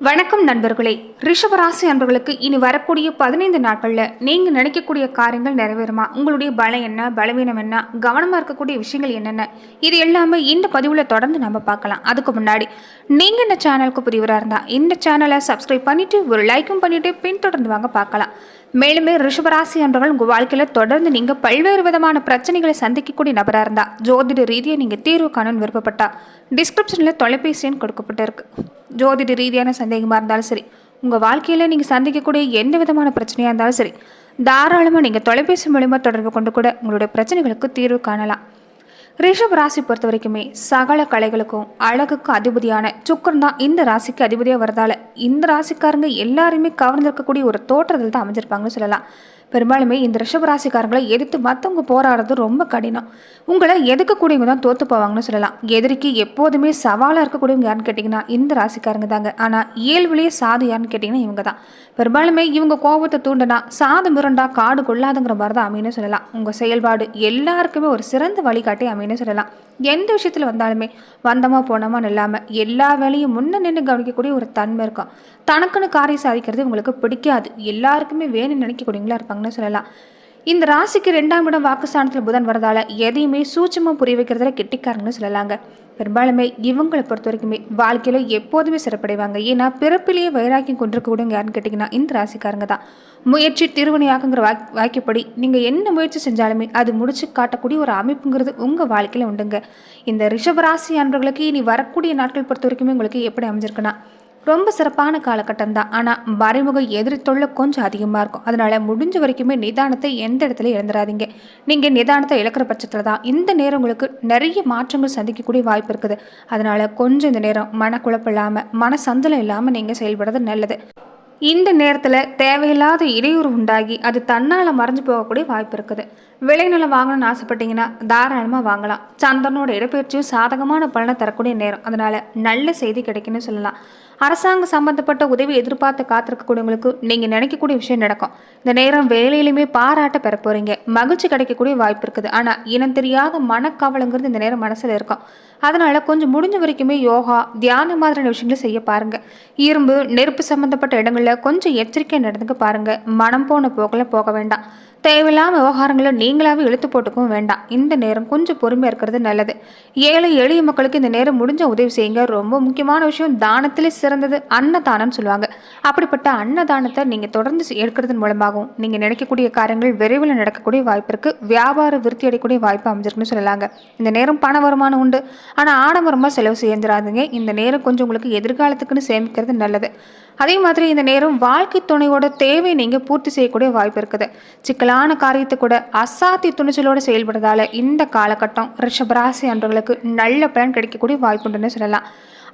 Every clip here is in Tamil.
வணக்கம் நண்பர்களே. ரிஷபராசி அன்பர்களுக்கு இனி வரக்கூடிய பதினைந்து நாட்களில் நீங்கள் நினைக்கக்கூடிய காரியங்கள் நிறைவேறுமா? உங்களுடைய பலம் என்ன பலவீனம் என்ன கவனமாக இருக்கக்கூடிய விஷயங்கள் என்னென்ன? இது எல்லாமே இந்த பதிவில் தொடர்ந்து நம்ம பார்க்கலாம். அதுக்கு முன்னாடி நீங்கள் இந்த சேனலுக்கு புரியவராக இருந்தால் இந்த சேனலை சப்ஸ்கிரைப் பண்ணிவிட்டு ஒரு லைக்கும் பண்ணிவிட்டு பின்தொடர்ந்து வாங்க பார்க்கலாம். மேலுமே ரிஷபராசி அன்பர்கள் உங்கள் வாழ்க்கையில் தொடர்ந்து நீங்கள் பல்வேறு விதமான பிரச்சனைகளை சந்திக்கக்கூடிய நபராக இருந்தால் ஜோதிட ரீதியாக நீங்கள் தீர்வு காணணும்னு விருப்பப்பட்டா டிஸ்கிரிப்ஷனில் தொலைபேசி எண் கொடுக்கப்பட்டிருக்கு ஜோதிட ரீதியான சந்தேகமாக இருந்தாலும் சரி உங்கள் வாழ்க்கையில் நீங்கள் சந்திக்கக்கூடிய எந்த விதமான பிரச்சனையாக இருந்தாலும் சரி தாராளமாக நீங்கள் தொலைபேசி மூலிமா தொடர்பு கொண்டு கூட உங்களுடைய பிரச்சனைகளுக்கு தீர்வு காணலாம். ரிஷப் ராசி பொறுத்த வரைக்குமே சகல கலைகளுக்கும் அழகுக்கும் அதிபதியான சுக்கரன் தான் இந்த ராசிக்கு அதிபதியாக வரதால இந்த ராசிக்காரங்க எல்லாருமே கவர்ந்திருக்கக்கூடிய ஒரு தோற்றத்தில் தான் அமைஞ்சிருப்பாங்கன்னு சொல்லலாம். பெரும்பாலுமே இந்த ரிஷபராசிக்காரங்களை எதிர்த்து மற்றவங்க போராடுறது ரொம்ப கடினம். உங்களை எதுக்கக்கூடியவங்க தான் தோற்று போவாங்கன்னு சொல்லலாம். எதிரிக்கு எப்போதுமே சவாலாக இருக்கக்கூடியவங்க யாருன்னு கேட்டிங்கன்னா இந்த ராசிக்காரங்க தாங்க. ஆனால் இயல்புலேயே சாது யாருன்னு கேட்டிங்கன்னா இவங்க தான். பெரும்பாலுமே இவங்க கோபத்தை தூண்டினா சாது மிரண்டா காடு கொள்ளாதுங்கிற மாதிரி தான் அமைன்னு சொல்லலாம். உங்கள் செயல்பாடு எல்லாருக்குமே ஒரு சிறந்த வழிகாட்டி அமைன்னு சொல்லலாம். எந்த விஷயத்தில் வந்தாலுமே வந்தமா போனோமா இல்லாமல் எல்லா வேலையும் முன்ன நின்று கவனிக்கக்கூடிய ஒரு தன்மை இருக்கும். தனக்குன்னு காரியம் சாதிக்கிறது உங்களுக்கு பிடிக்காது. எல்லாருக்குமே வேணும்னு நினைக்கக்கூடியவங்களா இருப்பாங்க இருப்பாங்கன்னு சொல்லலாம். இந்த ராசிக்கு ரெண்டாம் இடம் வாக்குஸ்தானத்தில் புதன் வரதால எதையுமே சூட்சமாக புரிய வைக்கிறதுல கெட்டிக்காரங்கன்னு சொல்லலாங்க. பெரும்பாலுமே இவங்களை பொறுத்த வரைக்குமே வாழ்க்கையில் எப்போதுமே சிறப்படைவாங்க. ஏன்னா பிறப்பிலேயே வைராக்கியம் கொண்டிருக்கக்கூடியவங்க யாருன்னு கேட்டிங்கன்னா இந்த ராசிக்காரங்க தான். முயற்சி திருவினையாக்குங்கிற வாக் வாக்கியப்படி நீங்கள் என்ன முயற்சி செஞ்சாலுமே அது முடிச்சு காட்டக்கூடிய ஒரு அமைப்புங்கிறது உங்கள் வாழ்க்கையில் உண்டுங்க. இந்த ரிஷபராசி அன்பர்களுக்கு இனி வரக்கூடிய நாட்கள் பொறுத்த வரைக்குமே உங்களுக்கு எப்படி அமைஞ்சிருக்குன்னா ரொம்ப சிறப்பான காலகட்டம் தான் ஆனால் மறைமுக எதிரி தொல்லை கொஞ்சம் அதிகமாக இருக்கும். அதனால் முடிஞ்ச வரைக்குமே நிதானத்தை எந்த இடத்துல இழந்துடாதீங்க நீங்கள் நிதானத்தை இழக்கிற பட்சத்தில் தான் இந்த நேரம் உங்களுக்கு நிறைய மாற்றங்கள் சந்திக்கக்கூடிய வாய்ப்பு இருக்குது. அதனால் கொஞ்சம் இந்த நேரம் மனக்குழப்பம் இல்லாமல் மனசந்தலம் இல்லாமல் நீங்கள் செயல்படுறது நல்லது. இந்த நேரத்தில் தேவையில்லாத இடையூறு உண்டாகி அது தன்னால் மறைஞ்சு போகக்கூடிய வாய்ப்பு இருக்குது. விளைநிலம் வாங்கணும்னு ஆசைப்பட்டீங்கன்னா தாராளமாக வாங்கலாம். சந்தனோட இடப்பெயர்ச்சியும் சாதகமான பலனை தரக்கூடிய நேரம். அதனால் நல்ல செய்தி கிடைக்குன்னு சொல்லலாம். அரசாங்கம் சம்மந்தப்பட்ட உதவி எதிர்பார்த்து காத்திருக்கக்கூடியவங்களுக்கு நீங்கள் நினைக்கக்கூடிய விஷயம் நடக்கும். இந்த நேரம் வேலையிலுமே பாராட்ட பெற போகிறீங்க மகிழ்ச்சி கிடைக்கக்கூடிய வாய்ப்பு இருக்குது. ஆனால் இனம் தெரியாத மனக்கவலைங்கிறது இந்த நேரம் மனசில் இருக்கும். அதனால் கொஞ்சம் முடிஞ்ச வரைக்குமே யோகா தியானம் மாதிரியான விஷயங்களை செய்ய பாருங்கள் இரும்பு நெருப்பு சம்மந்தப்பட்ட இடங்களில் கொஞ்சம் எச்சரிக்கை நடந்துக்க பாருங்கள் மனம் போன போக்கில் போக வேண்டாம். தேவையில்லாம விவகாரங்களை நீங்களாவே இழுத்து போட்டுக்கவும் வேண்டாம். இந்த நேரம் கொஞ்சம் பொறுமையாக இருக்கிறது நல்லது. ஏழை எளிய மக்களுக்கு இந்த நேரம் முடிஞ்ச உதவி செய்யுங்க. ரொம்ப முக்கியமான விஷயம் தானத்திலே சிறந்தது அன்னதானம்னு சொல்லுவாங்க. அப்படிப்பட்ட அன்னதானத்தை நீங்கள் தொடர்ந்து எடுக்கிறதன் மூலமாகவும் நீங்கள் நினைக்கக்கூடிய காரியங்கள் விரைவில் நடக்கக்கூடிய வாய்ப்பு இருக்குது வியாபார விருத்தி அடையக்கூடிய வாய்ப்பு அமைஞ்சிருக்குன்னு சொல்லலாங்க. இந்த நேரம் பண வருமானம் உண்டு. ஆனால் ஆடம்பரமாக செலவு செய்யறாதுங்க இந்த நேரம் கொஞ்சம் உங்களுக்கு எதிர்காலத்துக்குன்னு சேமிக்கிறது நல்லது. அதே மாதிரி இந்த நேரம் வாழ்க்கை துணையோட தேவை நீங்கள் பூர்த்தி செய்யக்கூடிய வாய்ப்பு இருக்குது. சிக்கலான காரியத்தை கூட அசாத்திய துணிச்சலோடு செயல்படுறதால இந்த காலகட்டம் ரிஷபராசி அன்றவர்களுக்கு நல்ல பலன் கிடைக்கக்கூடிய வாய்ப்புண்டுன்னு சொல்லலாம்.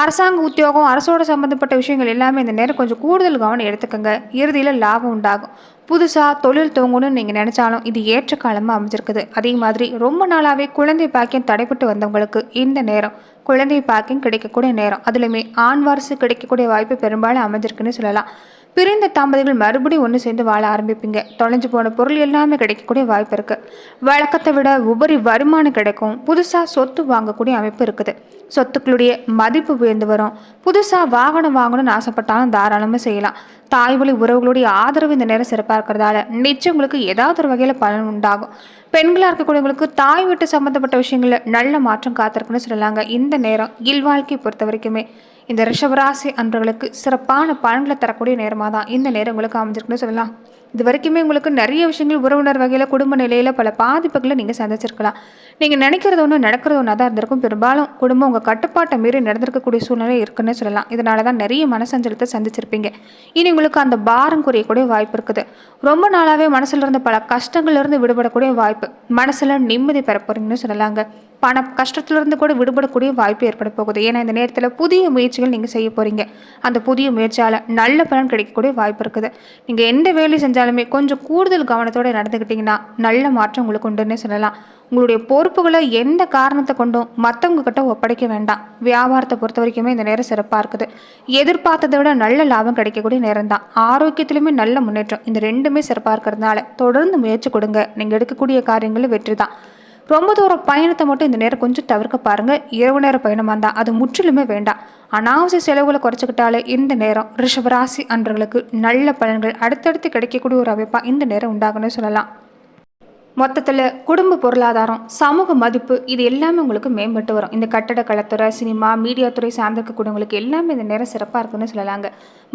அரசாங்க உத்தியோகம் அரசோட சம்மந்தப்பட்ட விஷயங்கள் எல்லாமே இந்த நேரம் கொஞ்சம் கூடுதல் கவனம் எடுத்துக்கோங்க. இறுதியில் லாபம் உண்டாகும். புதுசாக தொழில் துவங்கணும்னு நீங்கள் நினச்சாலும் இது ஏற்ற காலமாக அமைஞ்சிருக்குது. அதே மாதிரி ரொம்ப நாளாகவே குழந்தை பாக்கியம் தடைப்பட்டு வந்தவங்களுக்கு இந்த நேரம் குழந்தை பாக்கியம் கிடைக்கக்கூடிய நேரம். அதுலையுமே ஆண் வாரிசு கிடைக்கக்கூடிய வாய்ப்பு பெரும்பாலும் அமைஞ்சிருக்குன்னு சொல்லலாம். பிரிந்த தம்பதிகள் மறுபடியும் ஒன்று சேர்ந்து வாழ ஆரம்பிப்பீங்க. தொலைஞ்சு போன பொருள் எல்லாமே கிடைக்கக்கூடிய வாய்ப்பு இருக்குது வழக்கத்தை விட உபரி வருமானம் கிடைக்கும். புதுசாக சொத்து வாங்கக்கூடிய அமைப்பு இருக்குது. சொத்துக்களுடைய மதிப்பு உயர்ந்து வரும். புதுசாக வாகனம் வாங்கணும்னு ஆசைப்பட்டாலும் தாராளமாக செய்யலாம். தாய் வழி உறவுகளுடைய ஆதரவு இந்த நேரம் சிறப்பாக இருக்கிறதால நிச்சயம் உங்களுக்கு ஏதாவது ஒரு வகையில் பலன் உண்டாகும். பெண்களாக இருக்கக்கூடியவங்களுக்கு தாய் வீட்டு சம்மந்தப்பட்ட விஷயங்களில் நல்ல மாற்றம் காத்திருக்குன்னு சொல்லலாங்க. இந்த நேரம் இல்வாழ்க்கையை பொறுத்த வரைக்குமே இந்த ரிஷபராசி அன்பர்களுக்கு சிறப்பான பலன்களை தரக்கூடிய நேரமாக தான் இந்த நேரம் உங்களுக்கு அமைஞ்சிருக்குன்னு சொல்லலாம். இது வரைக்குமே உங்களுக்கு நிறைய விஷயங்கள் உறவினர் வகையில் குடும்ப நிலையில் பல பாதிப்புகளை நீங்கள் சந்திச்சிருக்கலாம். நீங்கள் நினைக்கிறது ஒன்று நடக்கிறது ஒன்றா தான் இருந்திருக்கும். பெரும்பாலும் குடும்பம் உங்கள் கட்டுப்பாட்டை மீறி நடந்திருக்கக்கூடிய சூழ்நிலை இருக்குன்னு சொல்லலாம். இதனால தான் நிறைய மனசஞ்சலத்தை சந்திச்சிருப்பீங்க. இனி உங்களுக்கு அந்த பாரம் குறையக்கூடிய வாய்ப்பு இருக்குது. ரொம்ப நாளாகவே மனசில் இருந்த பல கஷ்டங்கள்லேருந்து விடுபடக்கூடிய வாய்ப்பு. மனசில் நிம்மதி பெற போகிறீங்கன்னு சொல்லலாங்க. பண கஷ்டத்திலிருந்து கூட விடுபடக்கூடிய வாய்ப்பு ஏற்பட போகுது. ஏன்னா இந்த நேரத்தில் புதிய முயற்சிகள் நீங்கள் செய்ய போகிறீங்க அந்த புதிய முயற்சியால் நல்ல பலன் கிடைக்கக்கூடிய வாய்ப்பு இருக்குது. நீங்கள் எந்த வேலை செஞ்சாலுமே கொஞ்சம் கூடுதல் கவனத்தோடு நடந்துக்கிட்டிங்கன்னா நல்ல மாற்றம் உங்களுக்கு உண்டுன்னு சொல்லலாம். உங்களுடைய பொறுப்புகளை எந்த காரணத்தை கொண்டும் மற்றவங்க கிட்ட ஒப்படைக்க வேண்டாம். வியாபாரத்தை பொறுத்த வரைக்குமே இந்த நேரம் சிறப்பாக இருக்குது. எதிர்பார்த்ததை விட நல்ல லாபம் கிடைக்கக்கூடிய நேரம் தான் ஆரோக்கியத்திலுமே நல்ல முன்னேற்றம். இந்த ரெண்டுமே சிறப்பாக இருக்கிறதுனால தொடர்ந்து முயற்சி கொடுங்க. நீங்கள் எடுக்கக்கூடிய காரியங்களும் வெற்றி தான் ரொம்ப தூரம் பயணத்தை மட்டும் இந்த நேரம் கொஞ்சம் தவிர்க்க பாருங்கள் இரவு நேர பயணமாக இருந்தால் அது முற்றிலுமே வேண்டாம். அனாவசிய செலவுகளை குறைச்சிக்கிட்டாலே இந்த நேரம் ரிஷபராசி அன்றர்களுக்கு நல்ல பலன்கள் அடுத்தடுத்து கிடைக்கக்கூடிய ஒரு அமைப்பாக இந்த நேரம் உண்டாகுன்னு சொல்லலாம். மொத்தத்தில் குடும்ப பொருளாதாரம் சமூக மதிப்பு இது எல்லாமே உங்களுக்கு மேம்பட்டு வரும். இந்த கட்டட கலைத்துறை சினிமா மீடியா துறை சார்ந்திருக்கக்கூடியவங்களுக்கு எல்லாமே இந்த நேரம் சிறப்பாக இருக்குன்னு சொல்லலாங்க.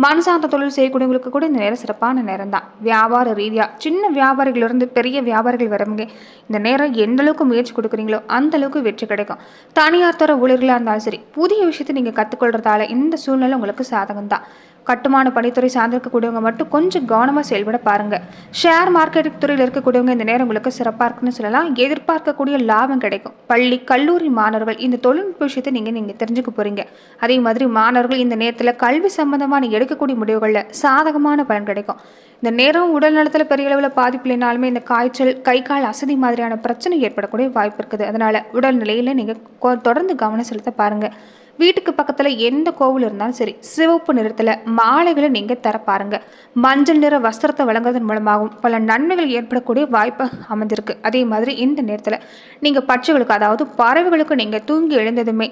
மண் சார்ந்த தொழில் செய்யக்கூடியவங்களுக்கு கூட இந்த நேரம் சிறப்பான நேரம் தான். வியாபார ரீதியாக சின்ன வியாபாரிகளிலிருந்து பெரிய வியாபாரிகள் வரவங்க இந்த நேரம் எந்த அளவுக்கு முயற்சி கொடுக்குறீங்களோ அந்த அளவுக்கு வெற்றி கிடைக்கும். தனியார் துறை ஊழியர்களாக இருந்தாலும் சரி புதிய விஷயத்தை நீங்கள் கற்றுக்கொள்றதால இந்த சூழ்நிலை உங்களுக்கு சாதகம் தான் கட்டுமான பணித்துறை சார்ந்திருக்கக்கூடியவங்க மட்டும் கொஞ்சம் கவனமாக செயல்பட பாருங்கள் ஷேர் மார்க்கெட் துறையில் இருக்கக்கூடியவங்க இந்த நேரம் உங்களுக்கு சிறப்பாக இருக்குன்னு சொல்லலாம். எதிர்பார்க்கக்கூடிய லாபம் கிடைக்கும். பள்ளி கல்லூரி மாணவர்கள் இந்த தொழில்நுட்ப விஷயத்தை நீங்கள் நீங்கள் தெரிஞ்சுக்க போகிறீங்க அதே மாதிரி மாணவர்கள் இந்த நேரத்தில் கல்வி சம்பந்தமான எடுக்கக்கூடிய முடிவுகளில் சாதகமான பலன் கிடைக்கும். இந்த நேரம் உடல் நலத்தில் பெரிய அளவில் பாதிப்பு இல்லைனாலுமே இந்த காய்ச்சல் கை கால் அசதி மாதிரியான பிரச்சனை ஏற்படக்கூடிய வாய்ப்பு இருக்குது. அதனால் உடல் நிலையில் நீங்கள் தொடர்ந்து கவனம் செலுத்த பாருங்கள் வீட்டுக்கு பக்கத்தில் எந்த கோவில் இருந்தாலும் சரி சிவப்பு நிறத்தில் மாலைகளை நீங்கள் தர பாருங்க. மஞ்சள் நிற வஸ்திரத்தை வழங்குவதன் மூலமாகவும் பல நன்மைகள் ஏற்படக்கூடிய வாய்ப்பு அமைஞ்சிருக்கு. அதே மாதிரி இந்த நேரத்தில் நீங்கள் பட்சிகளுக்கு அதாவது பறவைகளுக்கு நீங்கள் தூங்கி எழுந்ததுமே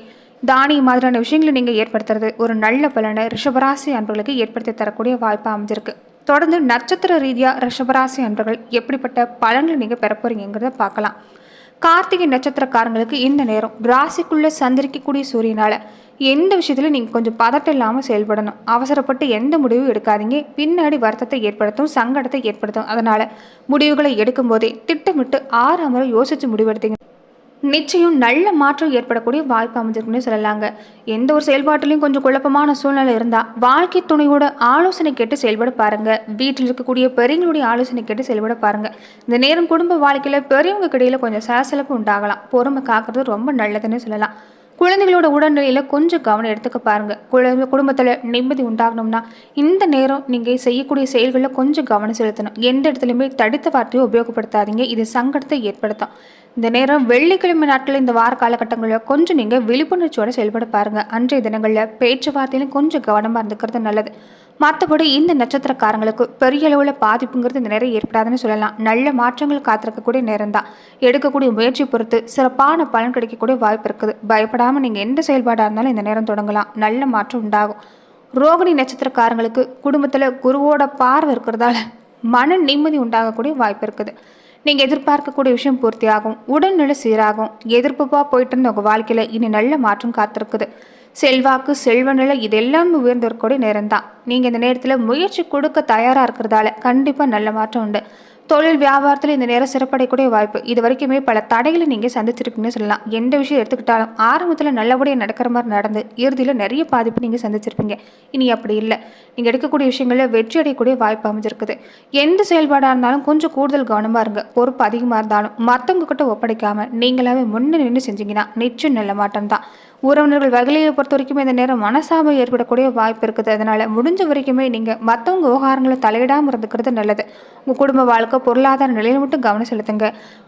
தானிய மாதிரியான விஷயங்களை நீங்கள் ஏற்படுத்துறது ஒரு நல்ல பலனை ரிஷபராசி அன்பர்களுக்கு ஏற்படுத்தி தரக்கூடிய வாய்ப்பு அமைஞ்சிருக்கு. தொடர்ந்து நட்சத்திர ரீதியாக ரிஷபராசி அன்பர்கள் எப்படிப்பட்ட பலன்களை நீங்கள் பெற பார்க்கலாம். கார்த்திகை நட்சத்திரக்காரங்களுக்கு இந்த நேரம் ராசிக்குள்ளே சந்திரிக்கக்கூடிய சூரியனால் எந்த விஷயத்துலையும் நீங்கள் கொஞ்சம் பதட்டம் இல்லாமல் செயல்படணும். அவசரப்பட்டு எந்த முடிவும் எடுக்காதீங்க. பின்னாடி வருத்தத்தை ஏற்படுத்தும் சங்கடத்தை ஏற்படுத்தும். அதனால் முடிவுகளை எடுக்கும் போதே திட்டமிட்டு ஆறாம் அமர யோசித்து முடிவெடுத்தீங்க நிச்சயம் நல்ல மாற்றம் ஏற்படக்கூடிய வாய்ப்பு அமைஞ்சிருக்குன்னு சொல்லலாங்க. எந்த ஒரு செயல்பாட்டிலையும் கொஞ்சம் குழப்பமான சூழ்நிலை இருந்தால் வாழ்க்கை துணையோட ஆலோசனை கேட்டு செயல்பட பாருங்க. வீட்டில் இருக்கக்கூடிய பெரியவங்களுடைய ஆலோசனை கேட்டு செயல்பட பாருங்க. இந்த நேரம் குடும்ப வாழ்க்கையில் பெரியவங்க கிடையில கொஞ்சம் சலசலப்பு உண்டாகலாம். பொறுமை காக்கிறது ரொம்ப நல்லதுன்னு சொல்லலாம். குழந்தைகளோட உடல்நிலையில் கொஞ்சம் கவனம் எடுத்துக்க பாருங்க. குழந்தை குடும்பத்தில் நிம்மதி உண்டாகணும்னா இந்த நேரம் நீங்கள் செய்யக்கூடிய செயல்களில் கொஞ்சம் கவனம் செலுத்தணும். எந்த இடத்துலையுமே தடுத்த வார்த்தையை உபயோகப்படுத்தாதீங்க. இது சங்கடத்தை ஏற்படுத்தும். இந்த நேரம் வெள்ளிக்கிழமை நாட்கள் இந்த வார காலகட்டங்களில் கொஞ்சம் நீங்கள் விழிப்புணர்ச்சியோடு செயல்பட பாருங்கள் அன்றைய தினங்களில் பேச்சுவார்த்தையிலும் கொஞ்சம் கவனமாக இருந்துக்கிறது நல்லது. மற்றபடி இந்த நட்சத்திரக்காரங்களுக்கு பெரிய அளவில் பாதிப்புங்கிறது இந்த நேரம் ஏற்படாதுன்னு சொல்லலாம். நல்ல மாற்றங்கள் காத்திருக்கக்கூடிய நேரம் தான். எடுக்கக்கூடிய முயற்சி பொறுத்து சிறப்பான பலன் கிடைக்கக்கூடிய வாய்ப்பு இருக்குது. பயப்படாமல் நீங்கள் எந்த செயல்பாடாக இருந்தாலும் இந்த நேரம் தொடங்கலாம். நல்ல மாற்றம் உண்டாகும். ரோகிணி நட்சத்திரக்காரங்களுக்கு குடும்பத்தில் குருவோட பார்வை இருக்கிறதால மன நிம்மதி உண்டாகக்கூடிய வாய்ப்பு இருக்குது. நீங்கள் எதிர்பார்க்கக்கூடிய விஷயம் பூர்த்தியாகும். உடல்நிலை சீராகும். எதிர்ப்புப்பாக போயிட்டு இருந்த உங்கள் வாழ்க்கையில் இனி நல்ல மாற்றம் காத்திருக்குது. செல்வாக்கு செல்வநிலை இதெல்லாம் உயர்ந்திருக்கக்கூடிய நேரம் தான் நீங்கள் இந்த நேரத்தில் முயற்சி கொடுக்க தயாராக இருக்கிறதால கண்டிப்பாக நல்ல மாற்றம் உண்டு. தொழில் வியாபாரத்தில் இந்த நேரம் சிறப்படையக்கூடிய வாய்ப்பு. இது வரைக்குமே பல தடைகளை நீங்கள் சந்திச்சிருப்பீங்கன்னு சொல்லலாம். எந்த விஷயம் எடுத்துக்கிட்டாலும் ஆரம்பத்தில் நல்லபடியாக நடக்கிற மாதிரி நடந்து இறுதியில் நிறைய பாதிப்பு நீங்கள் சந்திச்சிருப்பீங்க. இனி அப்படி இல்லை. நீங்கள் எடுக்கக்கூடிய விஷயங்களில் வெற்றி அடையக்கூடிய வாய்ப்பு அமைஞ்சிருக்குது. எந்த செயல்பாடாக இருந்தாலும் கொஞ்சம் கூடுதல் கவனமாக இருங்க. பொறுப்பு அதிகமாக இருந்தாலும் மற்றவங்க கிட்ட ஒப்படைக்காமல் நீங்களாவே முன்னே நின்று செஞ்சீங்கன்னா நிச்சயம் நல்ல மாற்றம் தான் உறவினர்கள் வகையை பொறுத்த வரைக்கும் இந்த நேரம் மனசாபம் ஏற்படக்கூடிய வாய்ப்பு இருக்குது. அதனால் முடிஞ்ச வரைக்குமே நீங்கள் மற்றவங்க விவகாரங்களை தலையிடாமல் இருந்துக்கிறது நல்லது. உங்கள் குடும்ப வாழ்க்கை பொருளாதார நிலையில் மட்டும் கவனம் செலுத்துங்க.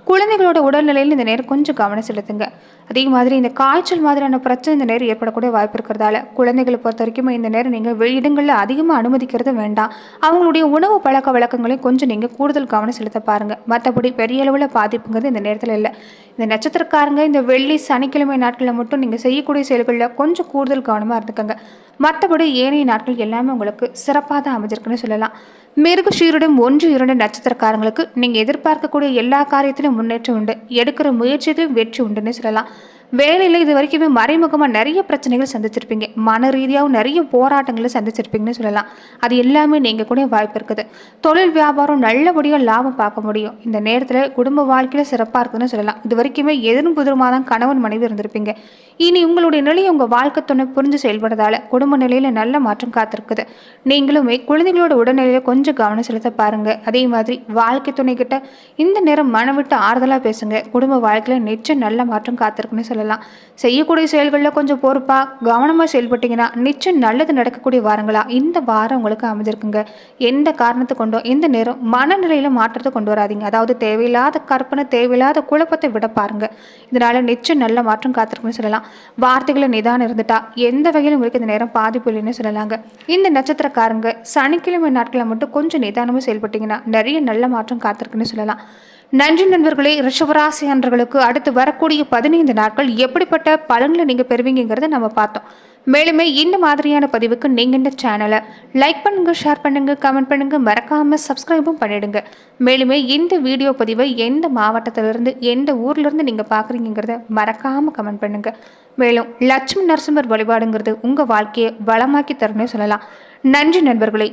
குழந்தைகளோட உடல்நிலையில் இந்த நேரம் கொஞ்சம் கவனம் செலுத்துங்க. அதே மாதிரி இந்த காய்ச்சல் மாதிரியான பிரச்சனை இந்த நேரம் ஏற்படக்கூடிய வாய்ப்பு இருக்கிறதால குழந்தைகளை பொறுத்த வரைக்கும் இந்த நேரம் நீங்கள் வெளியிடங்களில் அதிகமாக அனுமதிக்கிறது வேண்டாம். அவங்களுடைய உணவு பழக்க வழக்கங்களையும் கொஞ்சம் நீங்கள் கூடுதல் கவனம் செலுத்த பாருங்கள் மற்றபடி பெரிய அளவில் பாதிப்புங்கிறது இந்த நேரத்தில் இல்லை. இந்த நட்சத்திரக்காரங்க இந்த வெள்ளி சனிக்கிழமை நாட்களில் மட்டும் நீங்கள் செய்யக்கூடிய செயல்களில் கொஞ்சம் கூடுதல் கவனமாக இருந்துக்கங்க. மற்றபடி ஏனைய நாட்கள் எல்லாமே உங்களுக்கு சிறப்பாக தான் அமைஞ்சிருக்குன்னு சொல்லலாம். மிருகஷீருடன் ஒன்று இரண்டு நட்சத்திரக்காரங்களுக்கு நீங்கள் எதிர்பார்க்கக்கூடிய எல்லா காரியத்திலும் முன்னேற்றம் உண்டு. எடுக்கிற முயற்சியிலும் வெற்றி உண்டுன்னு சொல்லலாம். வேலையில் இது வரைக்குமே மறைமுகமாக நிறைய பிரச்சனைகள் சந்திச்சிருப்பீங்க. மன ரீதியாகவும் நிறைய போராட்டங்களை சந்திச்சிருப்பீங்கன்னு சொல்லலாம். அது எல்லாமே நீங்கள் கூட வாய்ப்பு இருக்குது. தொழில் வியாபாரம் நல்லபடியாக லாபம் பார்க்க முடியும். இந்த நேரத்தில் குடும்ப வாழ்க்கையில் சிறப்பாக இருக்குதுன்னு சொல்லலாம். இது வரைக்குமே எதிரும் புதிருமாக தான் கணவன் மனைவி இருந்திருப்பீங்க. இனி உங்களுடைய நிலையை உங்கள் வாழ்க்கை துணை புரிஞ்சு செயல்படுறதால குடும்ப நிலையில் நல்ல மாற்றம் காத்திருக்குது. நீங்களுமே குழந்தைகளோட உடல்நிலையில் கொஞ்சம் கவனம் செலுத்த பாருங்கள் அதே மாதிரி வாழ்க்கை துணைக்கிட்ட இந்த நேரம் மனம் விட்டு ஆறுதலாக பேசுங்க. குடும்ப வாழ்க்கையில் நிச்சயம் நல்ல மாற்றம் காத்திருக்குன்னு சொல்லலாம். செய்யக்கூடிய செயல்களில் கொஞ்சம் பொறுப்பாக கவனமாக செயல்பட்டிங்கன்னா நிச்சயம் நல்லது நடக்கக்கூடிய வாரங்களாக இந்த வாரம் உங்களுக்கு அமைஞ்சிருக்குங்க. எந்த காரணத்தை கொண்டோ இந்த நேரம் மனநிலையில் மாற்றத்தை கொண்டு வராதீங்க. அதாவது தேவையில்லாத கற்பனை தேவையில்லாத குழப்பத்தை விட பாருங்க. இதனால் நிச்சயம் நல்ல மாற்றம் காத்திருக்குன்னு சொல்லலாம். வார்த்தைகளை நிதானம் இருந்துட்டா எந்த வகையிலும் உங்களுக்கு இந்த நேரம் பாதிப்பு இல்லைன்னு சொல்லலாங்க. இந்த நட்சத்திரக்காரங்க சனிக்கிழமை நாட்களில் மட்டும் கொஞ்சம் நிதானமாக செயல்பட்டிங்கன்னா நிறைய நல்ல மாற்றம் காத்திருக்குன்னு சொல்லலாம். நன்றி நண்பர்களே ரிஷபராசி அன்றர்களுக்கு அடுத்து வரக்கூடிய பதினைந்து நாட்கள் எப்படிப்பட்ட பலன்களை நீங்கள் பெறுவீங்கிறத நம்ம பார்த்தோம். மேலுமே இந்த மாதிரியான பதிவுக்கு நீங்கள் இந்த சேனலை லைக் பண்ணுங்க ஷேர் பண்ணுங்க கமெண்ட் பண்ணுங்க மறக்காமல் சப்ஸ்கிரைபும் பண்ணிடுங்க. மேலுமே இந்த வீடியோ பதிவை எந்த மாவட்டத்திலிருந்து எந்த ஊர்லேருந்து நீங்கள் பார்க்குறீங்கிறத மறக்காமல் கமெண்ட் பண்ணுங்க. மேலும் லட்சுமி நரசிம்மர் வழிபாடுங்கிறது உங்கள் வாழ்க்கையை வளமாக்கி தரணும்னு சொல்லலாம். நன்றி நண்பர்களே.